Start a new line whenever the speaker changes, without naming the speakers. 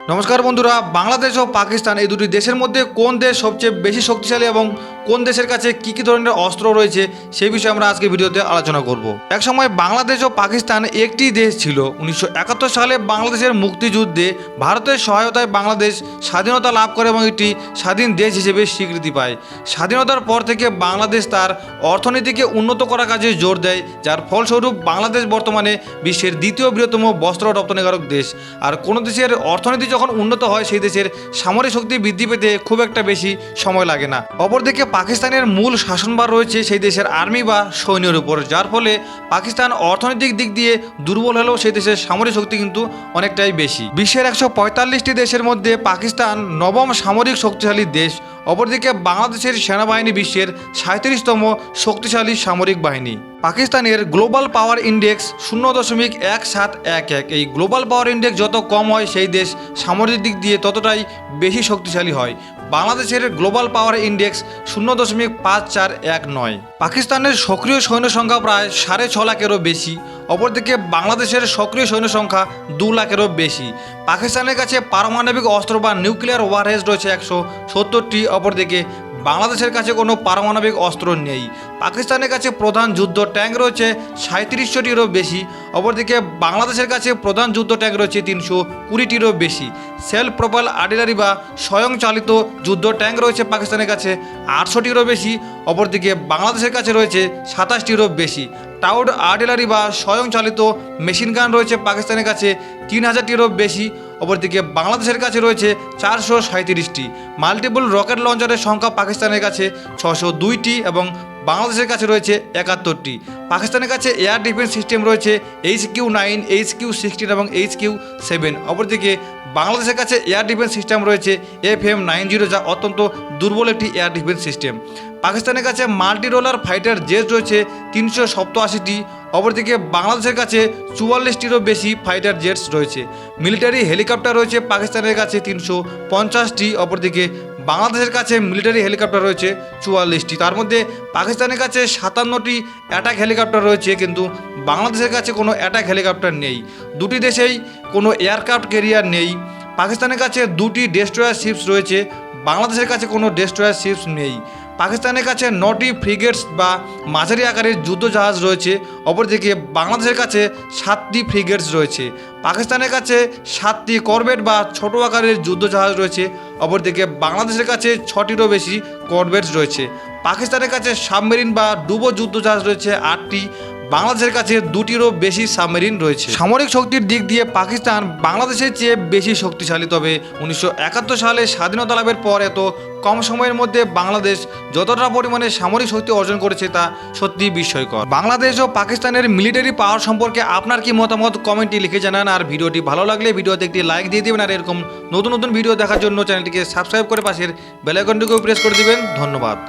নমস্কার বন্ধুরা, বাংলাদেশ ও পাকিস্তান এই দুটি দেশের মধ্যে কোন দেশ সবচেয়ে বেশি শক্তিশালী এবং কোন দেশের কাছে কী কী ধরনের অস্ত্র রয়েছে সেই বিষয়ে আমরা আজকে ভিডিওতে আলোচনা করব। একসময় বাংলাদেশ ও পাকিস্তান একটি দেশ ছিল। উনিশশো একাত্তর সালে বাংলাদেশের মুক্তিযুদ্ধে ভারতের সহায়তায় বাংলাদেশ স্বাধীনতা লাভ করে এবং একটি স্বাধীন দেশ হিসেবে স্বীকৃতি পায়। স্বাধীনতার পর থেকে বাংলাদেশ তার অর্থনীতিকে উন্নত করার কাজে জোর দেয়, যার ফলস্বরূপ বাংলাদেশ বর্তমানে বিশ্বের দ্বিতীয় বৃহত্তম বস্ত্র রপ্তানিকারক দেশ। আর কোনো দেশের অর্থনীতি যখন উন্নত হয়, সেই দেশের সামরিক শক্তি বৃদ্ধি পেতে খুব একটা বেশি সময় লাগে না। অপরদিকে পাকিস্তানের মূল শাসনভার রয়েছে সেই দেশের আর্মি বা সৈন্যের উপর, যার ফলে পাকিস্তান অর্থনৈতিক দিক দিয়ে দুর্বল হলেও সেই দেশের সামরিক শক্তি কিন্তু অনেকটাই বেশি। বিশ্বের একশো পঁয়তাল্লিশটি দেশের মধ্যে পাকিস্তান নবম সামরিক শক্তিশালী দেশ। অপরদিকে বাংলাদেশের সেনাবাহিনী বিশ্বের সাঁত্রিশতম শক্তিশালী সামরিক বাহিনী। পাকিস্তানের গ্লোবাল পাওয়ার ইন্ডেক্স শূন্য দশমিক এক সাত এক এক। এই গ্লোবাল পাওয়ার ইন্ডেক্স যত কম হয়, সেই দেশ সামরিক দিক দিয়ে ততটাই বেশি শক্তিশালী হয়। বাংলাদেশের গ্লোবাল পাওয়ার ইন্ডেক্স শূন্য দশমিক পাঁচ চার এক নয়। পাকিস্তানের সক্রিয় সৈন্য সংখ্যা প্রায় সাড়ে ছ লাখেরও বেশি। অপরদিকে বাংলাদেশের সক্রিয় সৈন্য সংখ্যা দু লাখেরও বেশি। পাকিস্তানের কাছে পারমাণবিক অস্ত্র বা নিউক্লিয়ার ওয়ারহেজ রয়েছে একশো সত্তরটি, অপরদিকে বাংলাদেশের কাছে কোনো পারমাণবিক অস্ত্র নেই। পাকিস্তানের কাছে প্রধান যুদ্ধ ট্যাঙ্ক রয়েছে সাঁত্রিশশোটিরও বেশি। অপরদিকে বাংলাদেশের কাছে প্রধান যুদ্ধ ট্যাঙ্ক রয়েছে তিনশো কুড়িটিরও বেশি। সেলফ প্রোপাল আর্টিলারি বা স্বয়ংচালিত যুদ্ধ ট্যাঙ্ক রয়েছে পাকিস্তানের কাছে আটশোটিরও বেশি। অপরদিকে বাংলাদেশের কাছে রয়েছে সাতাশটিরও বেশি। টাউড আর্টিলারি বা স্বয়ংচালিত মেশিন গান রয়েছে পাকিস্তানের কাছে তিন হাজারটিরও বেশি। অপরদিকে বাংলাদেশের কাছে রয়েছে চারশো সাঁত্রিশটি মাল্টিপল রকেট লঞ্চারের সংখ্যা পাকিস্তানের কাছে ছশো দুইটি এবং বাংলাদেশের কাছে রয়েছে একাত্তরটি। পাকিস্তানের কাছে এয়ার ডিফেন্স সিস্টেম রয়েছে H Q nine, H Q sixteen এবং এইচ কিউ সেভেন। অপরদিকে বাংলাদেশের কাছে এয়ার ডিফেন্স সিস্টেম রয়েছে এফ এম নাইন জিরো, যা অত্যন্ত দুর্বল একটি এয়ার ডিফেন্স সিস্টেম। পাকিস্তানের কাছে মাল্টি রোলার ফাইটার জেট রয়েছে তিনশো সপ্তআশিটি অপরদিকে বাংলাদেশের কাছে চুয়াল্লিশটিরও বেশি ফাইটার জেটস রয়েছে। মিলিটারি হেলিকপ্টার রয়েছে পাকিস্তানের কাছে তিনশো পঞ্চাশটি, অপরদিকে বাংলাদেশের কাছে মিলিটারি হেলিকপ্টার রয়েছে চুয়াল্লিশটি। তার মধ্যে পাকিস্তানের কাছে সাতান্নটি অ্যাটাক হেলিকপ্টার রয়েছে, কিন্তু বাংলাদেশের কাছে কোনো অ্যাটাক হেলিকপ্টার নেই। দুটি দেশেই কোনো এয়ারক্রাফট ক্যারিয়ার নেই। পাকিস্তানের কাছে দুটি ডেস্ট্রয়ার শিপস রয়েছে, বাংলাদেশের কাছে কোনো ডেস্ট্রয়ার শিপস নেই। পাকিস্তানের কাছে নটি ফ্রিগেটস বা মাঝারি আকারের যুদ্ধজাহাজ রয়েছে, অপরদিকে বাংলাদেশের কাছে সাতটি ফ্রিগেটস রয়েছে। পাকিস্তানের কাছে সাতটি করবেট বা ছোট আকারের যুদ্ধজাহাজ রয়েছে, অপরদিকে বাংলাদেশের কাছে ছটিরও বেশি করবেটস রয়েছে। পাকিস্তানের কাছে সাবমেরিন বা ডুবো যুদ্ধজাহাজ রয়েছে আটটি বাংলাদেশের কাছে দুটিরও বেশি সাবমেরিন রয়েছে। সামরিক শক্তির দিক দিয়ে পাকিস্তান বাংলাদেশের চেয়ে বেশি শক্তিশালী, তবে উনিশশো একাত্তর সালে স্বাধীনতা লাভের পর এত কম সময়ের মধ্যে বাংলাদেশ যতটা পরিমাণে সামরিক শক্তি অর্জন করেছে তা সত্যি বিস্ময়কর। বাংলাদেশ ও পাকিস্তানের মিলিটারি পাওয়ার সম্পর্কে আপনার কি মতামত? কমেন্টে লিখে জানান, আর ভিডিওটি ভালো লাগলে ভিডিওতে একটি লাইক দিয়ে দেবেন, আর এরকম নতুন নতুন ভিডিও দেখার জন্য চ্যানেলটিকে সাবস্ক্রাইব করে পাশের বেলাইকনটিকেও প্রেস করে দিবেন। ধন্যবাদ।